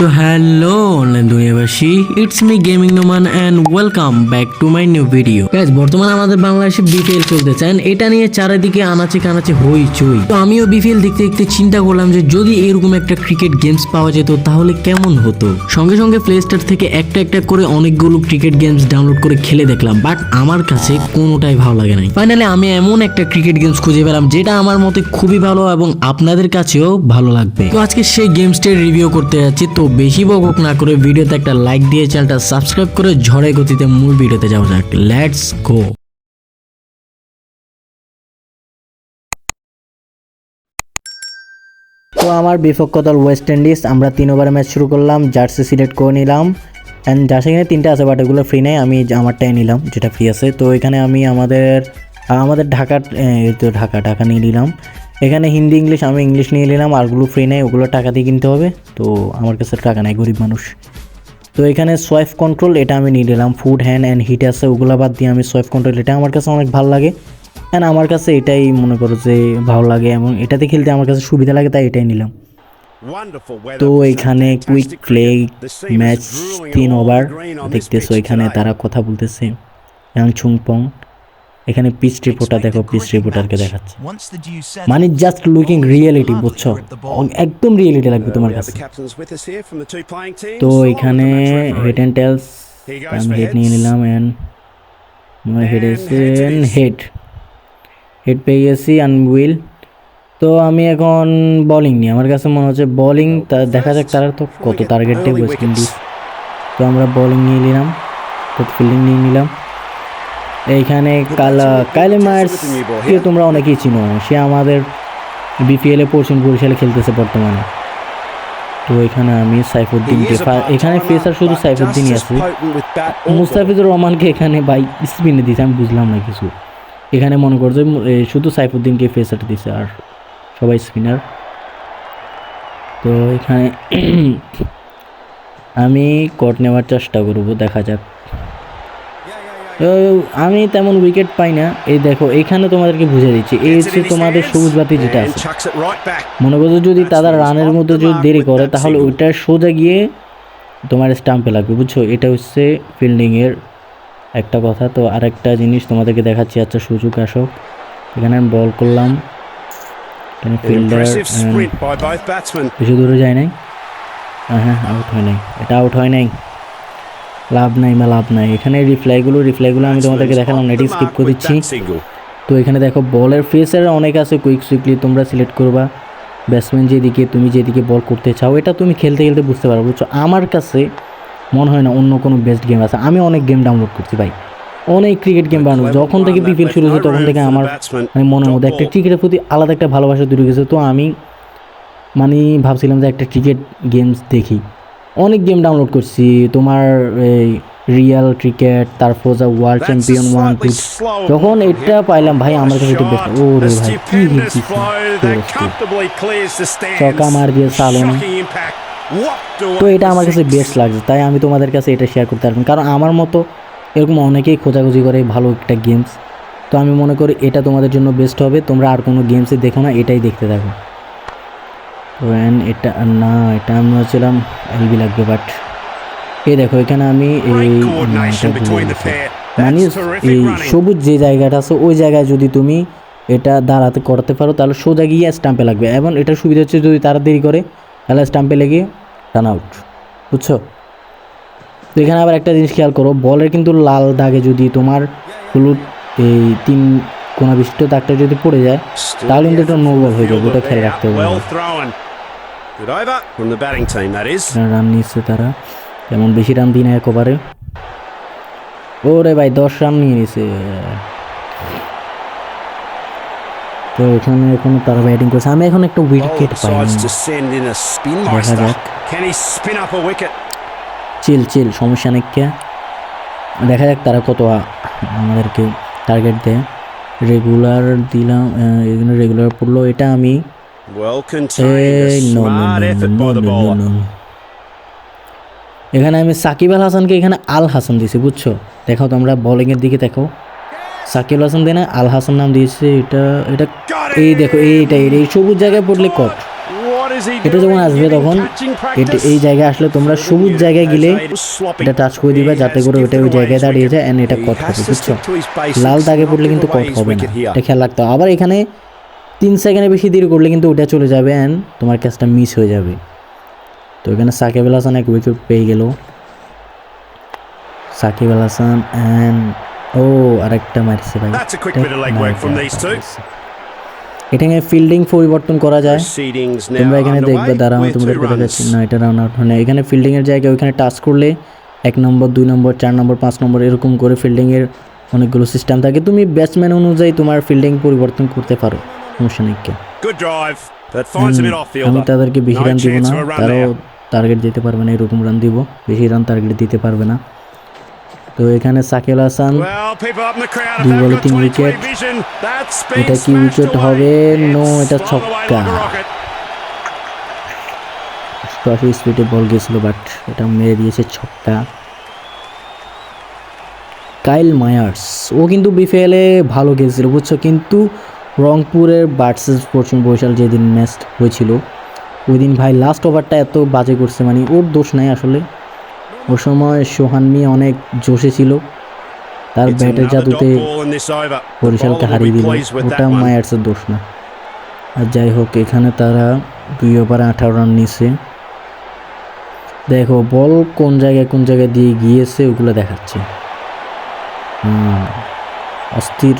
তো hello online দুনিয়াবাসী it's me gaming Noman and welcome back to my new video guys বর্তমানে আমাদের বাংলাদেশে BPL চলতেছে and এটা নিয়ে চারিদিকে আনাচে কানাচে হইচই। তো আমিও বিপিএল দেখতে দেখতে চিন্তা করলাম যে যদি এরকম একটা ক্রিকেট গেমস পাওয়া যেত, তাহলে কেমন হতো? সঙ্গে সঙ্গে প্লে স্টোর থেকে একটা একটা করে অনেকগুলো ক্রিকেট গেমস ডাউনলোড করে খেলে দেখলাম বাট আমার কাছে কোনোটাই ভালো লাগে নাই। ফাইনালি আমি এমন একটা ক্রিকেট গেমস খুঁজে পেলাম, যেটা আমার মতে খুবই ভালো এবং আপনাদের কাছেও ভালো লাগবে। তো আজকে সেই গেমসটির রিভিউ করতে যাচ্ছি, তো বেশি বকক না করে ভিডিওতে একটা লাইক দিয়ে চ্যানেলটা সাবস্ক্রাইব করে ঝড়ে গতিতে মূল ভিডিওতে যাওয়া যাক। লেটস গো তো আমার বিপক্ষ দল ওয়েস্ট ইন্ডিজ আমরা তিন ওভারে ম্যাচ শুরু করলাম জার্সি সিলেক্ট করে নিলাম। অ্যান্ড জার্সি এখানে তিনটা আছে বাট এগুলো ফ্রি নেই, আমি আমারটাই নিলাম, যেটা ফ্রি আছে। তো এখানে আমি আমাদের আমাদের ঢাকা তো ঢাকা ঢাকা নিয়ে নিলাম। এখানে হিন্দি ইংলিশ আমি ইংলিশ নিয়ে নিলাম আরগুলো ফ্রি নেই ওগুলো টাকা দিয়ে কিনতে হবে। তো আমার কাছে টাকা নাই গরিব মানুষ। তো এখানে সোয়াইফ কন্ট্রোল এটা আমি নিয়ে নিলাম। ফুড হ্যান্ড অ্যান্ড হিট আছে ওগুলো বাদ দিয়ে আমি সোয়াইফ কন্ট্রোল এটা আমার কাছে অনেক ভালো লাগে। অ্যান্ড আমার কাছে এটাই মনে করো যে ভালো লাগে এবং এটাতে খেলতে আমার কাছে সুবিধা লাগে তাই এটাই নিলাম। তো এখানে কুইক প্লে ম্যাচ তিন ওভার দেখতেছো এখানে তারা কথা বলতেছে। ইয়াং ছুংপং এখানে পিচ রিপোর্টার দেখো পিচ রিপোর্টারকে দেখাচ্ছে। মানে জাস্ট লুকিং রিয়েলিটি বুঝছ? একদম রিয়েলিটি লাগবে তোমার কাছে। তো এখানে হেড অ্যান্ড টেলস আমি হেড নিয়ে নিলাম অ্যান্ড হেড এসেন হেড হেড পেয়ে গেছি উইল তো আমি এখন বোলিং নিই। আমার কাছে মনে হচ্ছে বোলিং দেখা যাক তারা তো কত টার্গেট দেয় ওয়েস্ট ইন্ডিজ তো আমরা বোলিং নিয়ে নিলাম তো ফিল্ডিং নিয়ে নিলাম। এইখানে কালা কাইলে মায়ার্স কে তোমরা অনেকেই চিনো সে আমাদের বিপিএলে পশ্চিম বরিশালে খেলতেছে বর্তমানে। তো এখানে আমি সাইফুদ্দিনকে এখানে ফেসার শুধু সাইফুদ্দিনই আছে। মুস্তাফিজুর রহমানকে এখানে বাই স্পিনে দিছে আমি বুঝলাম না কিছু। এখানে মনে করছে শুধু সাইফুদ্দিনকে ফেসার দিছে আর সবাই স্পিনার তো এখানে আমি কট নেওয়ার চেষ্টা করব দেখা যাক। আমি তেমন উইকেট পাই না। এই দেখো এখানে তোমাদেরকে বুঝে দিচ্ছি। এই হচ্ছে তোমাদের সবুজ বাতি যেটা আছে। মনে করছ যদি তারা রানের মধ্যে যদি দেরি করে তাহলে ওইটা সোজা গিয়ে তোমার স্টাম্পে লাগবে বুঝছ? এটা হচ্ছে ফিল্ডিংয়ের একটা কথা। তো আরেকটা জিনিস তোমাদেরকে দেখাচ্ছি আচ্ছা সুযোগ আসক। এখানে আমি বল করলাম। এখানে ফিল্ডার বেশি দূরে যায় নাই। হ্যাঁ হ্যাঁ আউট হয় নাই। এটা আউট হয় নাই। লাভ নাই বা লাভ নাই। এখানে রিপ্লাইগুলো রিপ্লাইগুলো আমি তোমাদেরকে দেখালাম এটি স্কিপ করে দিচ্ছি। তো এখানে দেখো বলের ফেসের অনেক আছে কুইক সুইকলি তোমরা সিলেক্ট করবা। ব্যাটসম্যান যেদিকে তুমি যেদিকে বল করতে চাও এটা তুমি খেলতে খেলতে বুঝতে পারো বুঝছ? আমার কাছে মনে হয় না অন্য কোনো বেস্ট গেম আছে। আমি অনেক গেম ডাউনলোড করছি ভাই। অনেক ক্রিকেট গেম বানানো যখন থেকে বিপিএল শুরু হয়েছে তখন থেকে আমার মানে মনের মধ্যে একটা ক্রিকেটের প্রতি আলাদা একটা ভালোবাসা তৈরি গেছে তো আমি মানে ভাবছিলাম যে একটা ক্রিকেট গেমস দেখি। অনেক গেম ডাউনলোড করছি। তোমার এই রিয়াল ক্রিকেট তারপর যা ওয়ার্ল্ড চ্যাম্পিয়ন ওয়ান টু যখন এটা পাইলাম ভাই আমার কাছে এটা বেস্ট ও রে ভাই কি হিট চকা মার দিয়ে চালো তো এটা আমার কাছে বেস্ট লাগছে তাই আমি তোমাদের কাছে এটা শেয়ার করতে পারবেন কারণ আমার মতো এরকম অনেকেই খোঁজাখুঁজি করে ভালো একটা গেমস তো আমি মনে করি এটা তোমাদের জন্য বেস্ট হবে। তোমরা আর কোনো গেমসে দেখো না এটাই দেখতে থাকো। And এটা না এটা আমি ভাবছিলাম এলবি লাগবে বাট এই দেখো এখানে আমি এই। মানে এই সবুজ যে জায়গাটা আছে ওই জায়গায় যদি তুমি এটা দাঁড়াতে করতে পারো তাহলে সোজা গিয়ে স্টাম্পে লাগবে। এবং এটা সুবিধা হচ্ছে যদি তারা দেরি করে তাহলে স্টাম্পে লেগে রান আউট বুঝছ? তো এখানে আবার একটা জিনিস খেয়াল করো বলের কিন্তু লাল দাগে যদি তোমার হলুদ এই তিন কোনা বিশিষ্ট দাগটা যদি পড়ে যায় তাহলে কিন্তু এটা নো বল হয়ে যাবে ওটা খেয়াল রাখতে হবে। রান নিচ্ছে তারা তেমন বেশি রান দিই না এক ওভারে ওরে ভাই দশ রান নিয়ে নিছে। তো এখানে এখন তারা ব্যাটিং করছে। আমি এখন একটা উইকেট a দেখা যাক। চিল চিল সমস্যা নেই দেখা যাক তারা কত আমাদেরকে টার্গেট দেয়। রেগুলার দিলাম এখানে রেগুলার পড়ল এটা আমি. এখানে আমি সাকিব আল হাসানকে এখানে আল হাসান দিয়েছি বুঝছ? দেখো তোমরা বোলিংয়ের দিকে দেখো। সাকিব আল হাসান দেয় না আল হাসান নাম দিয়েছে এটা এটা এই দেখো এইটা এই সবুজ জায়গায় পড়লে কট এটা যখন আসবে তখন এটা এই জায়গায় আসলে তোমরা সবুজ জায়গায় গেলে এটা টাচ করে দিবে যাতে করে ওটা ওই জায়গায় দাঁড়িয়ে যায় এন্ড এটা কট হবে বুঝছ? লাল দাগে পড়লে কিন্তু কট হবে না। এটা খেয়াল রাখতে হবে। আবার এখানে তিন সেকেন্ডে বেশি দেরি করলে কিন্তু ওটা চলে যাবে অ্যান্ড তোমার ক্যাচটা মিস হয়ে যাবে। তো এখানে সাকিব আল হাসান এক উইকেট পেয়ে গেল। সাকিব আল হাসান অ্যান্ড ও আরেকটা মারছে ভাই। এখানে ফিল্ডিং পরিবর্তন করা যায়। তোমরা এখানে দেখবে underway দাঁড়াও with two তোমাদেরকে না এটা রান আউট হয় না। এখানে ফিল্ডিং এর জায়গায় ওইখানে টাচ করলে এক নম্বর দুই নম্বর চার নম্বর পাঁচ নম্বর এরকম করে ফিল্ডিং এর অনেকগুলো সিস্টেম থাকে। তুমি ব্যাটসম্যান অনুযায়ী তোমার ফিল্ডিং পরিবর্তন করতে পারো সমস্যা নেই আমি তাদেরকে বেশি রান দিব না। তারাও টার্গেট দিতে পারবে না এরকম রান দিব। বেশি রান টার্গেট দিতে পারবে না। তো এখানে সাকিল হাসান দুই বলে তিন উইকেট। এটা কি উইকেট হবে? নো এটা ছক্কা। ট্রফি স্পিডে বল গেছিল বাট এটা মেরে দিয়েছে ছক্কা কাইল মায়ার্স ও কিন্তু বিপিএলে ভালো খেলছিল বুঝছ কিন্তু রংপুরের ভার্সেস পশ্চিম বরিশাল যেদিন ম্যাচ হয়েছিল ওই দিন ভাই লাস্ট ওভারটা এত বাজে করছে মানে ওর দোষ নাই আসলে ও সময় সোহান মিয়া অনেক জোশে ছিল। তার ব্যাটের জাদুতে বরিশালকে হারিয়ে দিল। ওটা মায়ার্সের দোষ না। আর যাই হোক এখানে তারা দুই ওভারে আঠারো রান নিছে। দেখো বল কোন জায়গায় কোন জায়গায় দিয়ে গিয়েছে ওগুলো দেখাচ্ছে। হুম, অস্থির।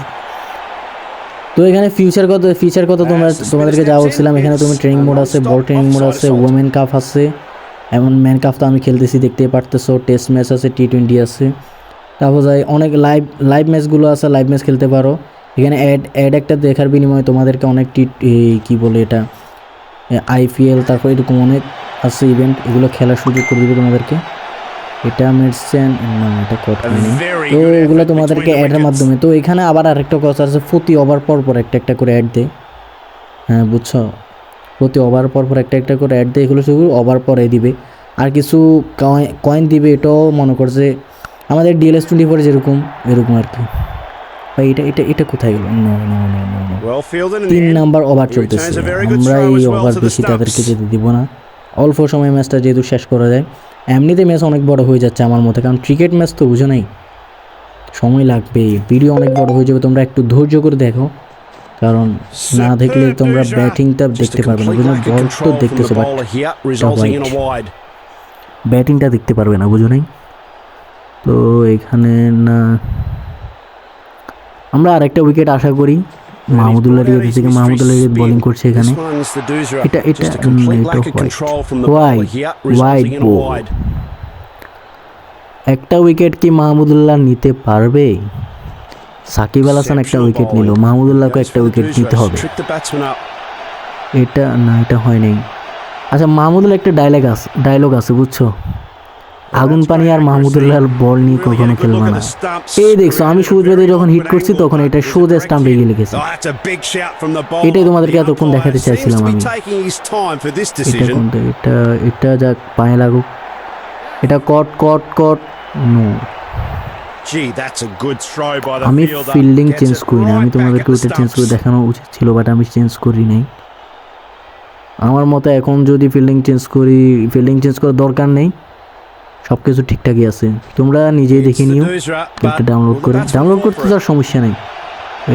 তো এখানে ফিউচার কত ফিচার কত তোমরা তোমাদেরকে যা বলছিলাম এখানে তুমি ট্রেনিং মোড আছে বল ট্রেনিং মোড আছে ওমেন কাপ আছে। এমন ম্যান কাপ তো আমি খেলতেছি দেখতেই পারতেছো টেস্ট ম্যাচ আছে টি টোয়েন্টি আছে। তারপর যাই অনেক লাইভ লাইভ ম্যাচগুলো আছে লাইভ ম্যাচ খেলতে পারো। এখানে অ্যাড অ্যাড একটা দেখার বিনিময়ে তোমাদেরকে অনেক টি কী বলে এটা? আইপিএল তারপর এরকম অনেক আছে ইভেন্ট এগুলো খেলার সুযোগ করে দেবে তোমাদেরকে। এটা মেডসেন না এটা কট হয়নি তো এগুলো তোমাদেরকে অ্যাডের মাধ্যমে তো এখানে আবার আরেকটা কথা আছে প্রতি ওভার পর পর একটা একটা করে অ্যাড দেয় হ্যাঁ বুঝছ? প্রতি ওভার পর পর একটা একটা করে অ্যাড দেয় এগুলো শুধু ওভার পরে দিবে। আর কিছু কয়েন দিবে এটাও মনে করছে আমাদের ডিএলএস টোয়েন্টি ফোর যেরকম এরকম আর কি। ভাই এটা এটা এটা কোথায় গেল? নো নো নো নো তিন. নাম্বার ওভার চলতেছে। আমরা এই ওভার বেশি তাদেরকে. যেতে দিব না। অল্প সময় ম্যাচটা যেহেতু শেষ করা যায় এমনিতে ম্যাচ অনেক বড় হয়ে যাচ্ছে আমার মতে কারণ ক্রিকেট ম্যাচ তো বুঝো নাই। সময় লাগবে ভিডিও অনেক বড় হয়ে যাবে তোমরা একটু ধৈর্য করে দেখো। কারণ না দেখলে তোমরা ব্যাটিংটা দেখতে পারবে না। বুঝলেন বল তো দেখতেছে ব্যাটিংটা দেখতে পারবে না বুঝো নাই? তো এখানে না আমরা আরেকটা উইকেট আশা করি। মাহমুদুল্লাহ রিয়াদ থেকে মাহমুদুল্লাহ রিয়াদ বোলিং করছে এখানে। এটা এটা ওয়াই ওয়াই একটা উইকেট কি মাহমুদুল্লাহ নিতে পারবে? সাকিব আল হাসান একটা উইকেট নিল মাহমুদুল্লাহকে একটা উইকেট নিতে হবে। এটা না এটা হয় নাই। আচ্ছা মাহমুদুল একটা ডায়লগ আছে ডায়লগ আছে বুঝছ? আগুন পানি আর মাহমুদুল্লাহর বল নিয়ে কখনো খেলবে না। এই দেখছ আমি সুযোগে যখন হিট করছি তখন এটা সোজা স্টাম্পে গিয়ে লিখেছে। এটাই তোমাদেরকে এতক্ষণ দেখাতে চাইছিলাম আমি। এটা এটা এটা যাক পায়ে লাগুক। এটা কট কট কট নো আমি. ফিল্ডিং চেঞ্জ করি না আমি তোমাদেরকে the ওইটা চেঞ্জ করে দেখানো উচিত ছিল বাট আমি চেঞ্জ করি নাই। আমার মতে এখন যদি ফিল্ডিং চেঞ্জ করি ফিল্ডিং চেঞ্জ করার দরকার নেই সব কিছু ঠিকঠাকই আছে। তোমরা নিজেই দেখে নিও এটা ডাউনলোড করে ডাউনলোড করতে for তো সমস্যা নেই।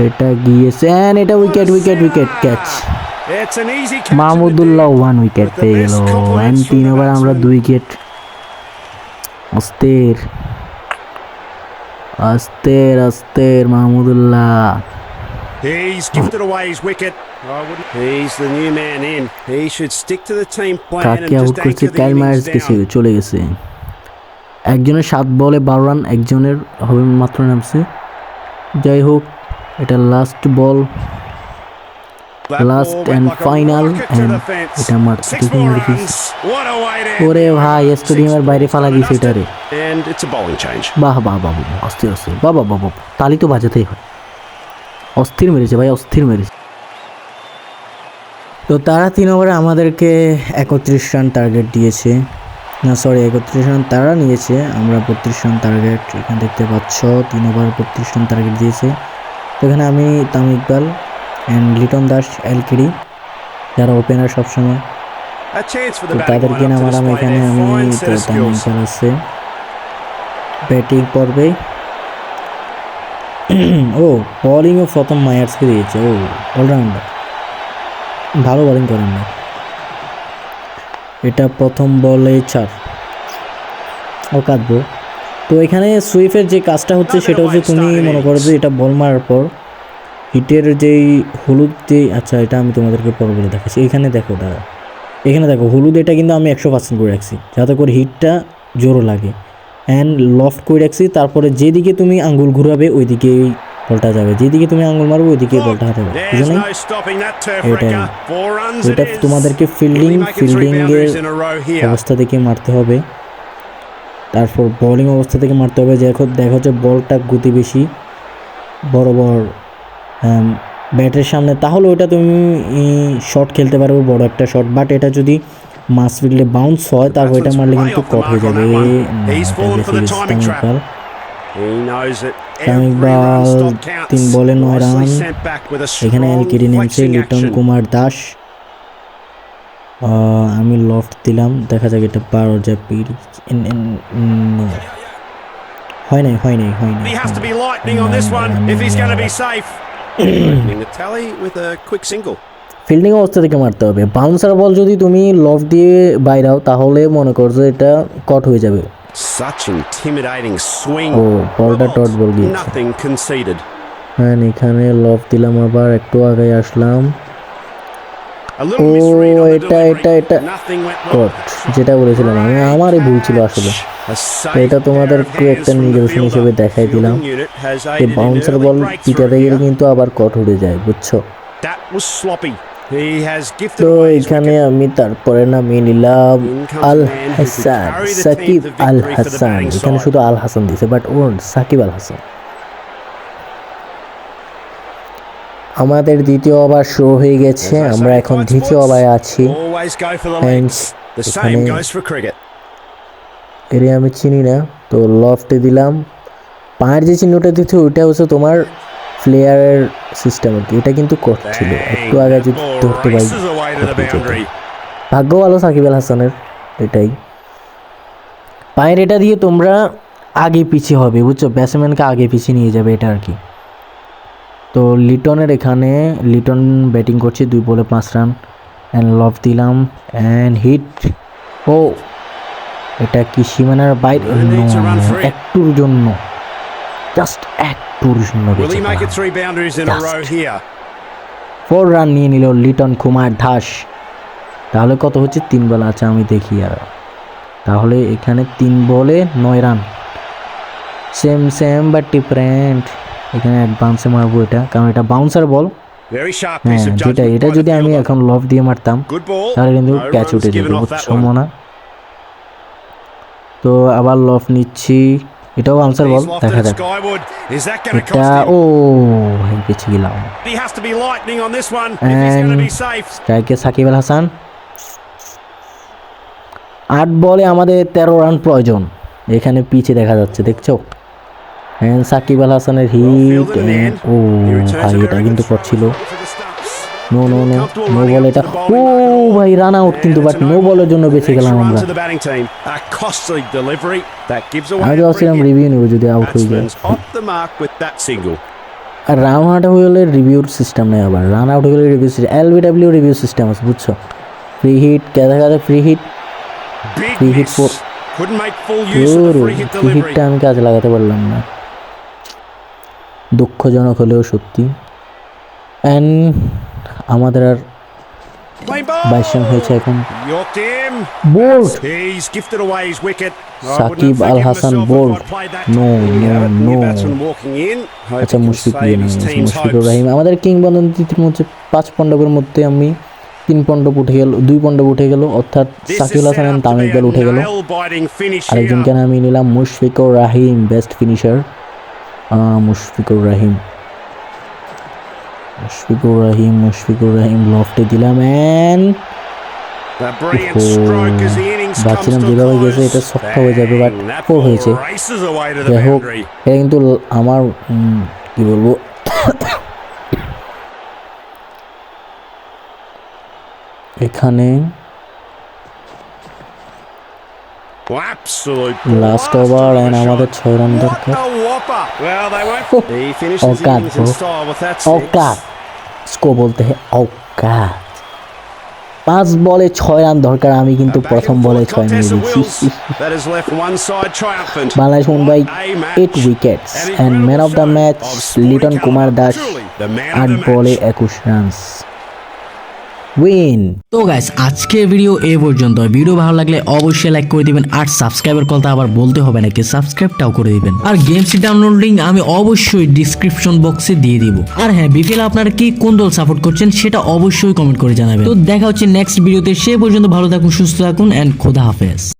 এটা গিয়েছে এটা wicket wicket wicket catch Mahmudullah one wicket পেয়ে গেল অ্যান্ড তিন ওভার আমরা. দুই উইকেট অস্থির। অস্থির অস্থির Mahmudullah He's gifted away his wicket. I. He's the new man in. He should stick to the team plan and কাকে আউট just করছে কাইল মায়ার্স গেছে. চলে গেছে একজনের সাত বলে বারো রান একজনের হবে মাত্র নামছে যাই হোক এটা last ball and the fence. এটা মারতে Six তুমি more মেরে দিস. What a way to end ওরে ভাই. স্টেডিয়ামের বাইরে ফালা a bowling change. বাহ বাহ বাবু অস্থির অস্থির। বাবা বাবা তালি তো বাজাতেই হয়। অস্থির মেরেছে ভাই অস্থির মেরেছে। তো তারা তিন ওভারে আমাদেরকে একত্রিশ রান টার্গেট দিয়েছে। না সরি একত্রিশ রান তারা নিয়েছে। আমরা বত্রিশ রান টার্গেট এখানে দেখতে পাচ্ছ তিন ওভার বত্রিশ রান টার্গেট দিয়েছে। এখানে আমি তাম ইকবাল অ্যান্ড লিটন দাস এলকিডি যারা ওপেনার সবসময়। তো তাদেরকে নামালাম এখানে আমি তো খেলাচ্ছে। ব্যাটিং পর্বে। ও বোলিংও প্রথম মায়ার্সকে দিয়েছে। ও অলরাউন্ডার ভালো বলিং করেন না। এটা প্রথম বলে চার ও কাটবো তো এখানে সুইফের যে কাজটা হচ্ছে সেটা হচ্ছে তুমি মনে করো যে এটা বল মারার পর হিটের যেই হলুদ যে আচ্ছা এটা আমি তোমাদেরকে পর বলে দেখাচ্ছি। এখানে দেখো দাঁড়া এখানে দেখো হলুদ এটা কিন্তু আমি একশো পার্সেন্ট করে রাখছি যাতে করে হিটটা জোরও লাগে। অ্যান্ড লফট করে রাখছি তারপরে যেদিকে তুমি আঙ্গুল ঘুরাবে ওইদিকেই বলটা যাবে। যেদিকে তুমি আঙ্গুল মারবে ওইদিকে বলটা হাতে এটাই। এটা তোমাদেরকে ফিল্ডিং ফিল্ডিংয়ের? অবস্থা থেকে মারতে হবে। তারপর বোলিং অবস্থা থেকে মারতে হবে। দেখো দেখো যে বলটা গতি বেশি বড় বড় ব্যাটের সামনে তাহলে ওটা তুমি শট খেলতে পারবে বড় একটা শট বাট এটা যদি মাস ফিল্ডে বাউন্স হয় তারপর এটা মারলে কিন্তু কট হয়ে যাবে. ইকবাল। তিন বলে নয় রান এখানে এলকিডি নেমছে লিটন কুমার দাস আমি লফট দিলাম দেখা যাক এটা বারো যা পির. হয় নাই হয় নাই হয় নাই ওপেনিং ফিল্ডিং অবস্থা থেকে মারতে হবে। বাউন্সার বল যদি তুমি লভ দিয়ে বাইরাও তাহলে মনে কর যে এটা কট হয়ে যাবে। সাচিন টিমিডাইটিং সুইং ও বলটা টট বল দিয়েছে হ্যাঁ এখানে লভ দিলাম আবার একটু আগে আসলাম। Oh, the এটা. এটা, এটা। Well. যেটা বলেছিলাম আমি আমারই ভুল ছিল আসলে এটা of একটা নিদর্শন. হিসেবে দেখাই দিলাম in বাউন্সার বল পিটাতে গেলে. কিন্তু আবার কট উড়ে যায় বুঝছ তো এখানে. আমি তারপরে নামিয়ে নিলাম আল হাসান সাকিব আল হাসান এখানে. শুধু আল হাসান দিছে বাট ওর সাকিব আল হাসান আমাদের দ্বিতীয় ওভার শুরু হয়ে গেছে আমরা এখন দ্বিতীয় ওভারে আছি. এর আমি চিনি না তো লফটে দিলাম। পায়ের যে চিহ্নটা দিচ্ছে ওইটা হচ্ছে তোমার প্লেয়ারের সিস্টেম আর কি। এটা কিন্তু করছিল একটু আগে যদি ধরতে পারি. ভাগ্য ভালো সাকিব আল হাসানের এটাই। পায়ের এটা দিয়ে তোমরা আগে পিছিয়ে হবে বুঝছ? ব্যাটসম্যানকে আগে পিছিয়ে নিয়ে যাবে এটা আর কি। তো লিটনের এখানে লিটন ব্যাটিং করছে দুই বলে পাঁচ রান অ্যান্ড লভ দিলাম অ্যান্ড হিট ও এটা কি সীমানার বাইরে. একটুর জন্য জাস্ট একটুর জন্য? ফোর রান নিয়ে নিল লিটন কুমার দাস। তাহলে কত হচ্ছে? তিন বল আছে আমি দেখি আর। তাহলে এখানে তিন বলে নয় run same same but different এখানে অ্যাডভান্সে মারবো এটা কারণ এটা বাউন্সার বল হ্যাঁ যেটা এটা যদি আমি এখন লভ দিয়ে মারতাম তাহলে কিন্তু ক্যাচ উঠে যেত সম্ভব না তো আবার লভ নিচ্ছি। এটাও বাউন্সার বল দেখা যাক। এটা ও গেছে গেলাম। স্ট্রাইকে সাকিব আল হাসান। আট বলে আমাদের তেরো রান প্রয়োজন। এখানে পিচে দেখা যাচ্ছে দেখছ? অ্যান্ড সাকিব আল হাসানের হিট হ্যাঁ, ও ভাই এটা কিন্তু করছিল। No no no no ball এটা ও ভাই রান আউট কিন্তু বাট নো বলের জন্য বেঁচে গেলাম আমরা। আমি তো আসছিলাম রিভিউ নেব যদি আউট হয়ে যায়। আর রান আউট হয়ে গেলে রিভিউর সিস্টেম নেই আবার। রান আউট হয়ে review system LB W review system আছে বুঝছ? ফ্রি হিট কেদা কেদা free hit free hit four free হিটটা আমি কাজে লাগাতে পারলাম না। দুঃখজনক হলেও সত্যি। অ্যান্ড আমাদের আর বাইশন হয়েছে এখন। Bowled Shakib Al Hasan bowled no no no আচ্ছা মুশফিক ইয়ে মুশফিক রাহিম আমাদের কিংবদন্তির মধ্যে পাঁচ পণ্ডবের মধ্যে আমি তিন পণ্ডব উঠে গেল দুই পণ্ডব উঠে গেল অর্থাৎ সাকিব হাসান তামিক উঠে গেল। আরেকজনকে আমি নিলাম মুশফিক রাহিম বেস্ট ফিনিশার মুশফিকুর রাহিম। মুশফিকুর রাহিম মুশফিকুর রাহিম লফটে দিলাম অ্যান্ড ভাবছিলাম যেভাবে গেছে এটা শক্ত হয়ে যাবে বাট ফোর হয়েছে। যাই হোক এটা কিন্তু আমার কি বলব? এখানে লাস্ট ওভার এন্ড আমাদের ছয় রান দরকার। স্কো oh, oh, oh. বলতে পাঁচ বলে ছয় রান দরকার আমি কিন্তু প্রথম বলে ছয় নিয়ে দিচ্ছি Bangladesh Mumbai eight wickets and man of the match Liton Kumar Das আট বলে একুশ রানস উইন তো গাইস আজকের ভিডিও এ পর্যন্ত। ভিডিও ভালো লাগলে অবশ্যই লাইক করে দিবেন আর সাবস্ক্রাইবের কথা আবার বলতে হবে নাকি সাবস্ক্রাইবটাও করে দিবেন। আর গেমস ডাউনলোড আমি অবশ্যই ডিসক্রিপশন বক্সে দিয়ে দিব। আর হ্যাঁ বিপিএল আপনারা কি কোন দল সাপোর্ট করছেন সেটা অবশ্যই কমেন্ট করে জানাবেন। তো দেখা হচ্ছে নেক্সট ভিডিওতে সে পর্যন্ত ভালো থাকুন, সুস্থ থাকুন এন্ড খোদা হাফেজ।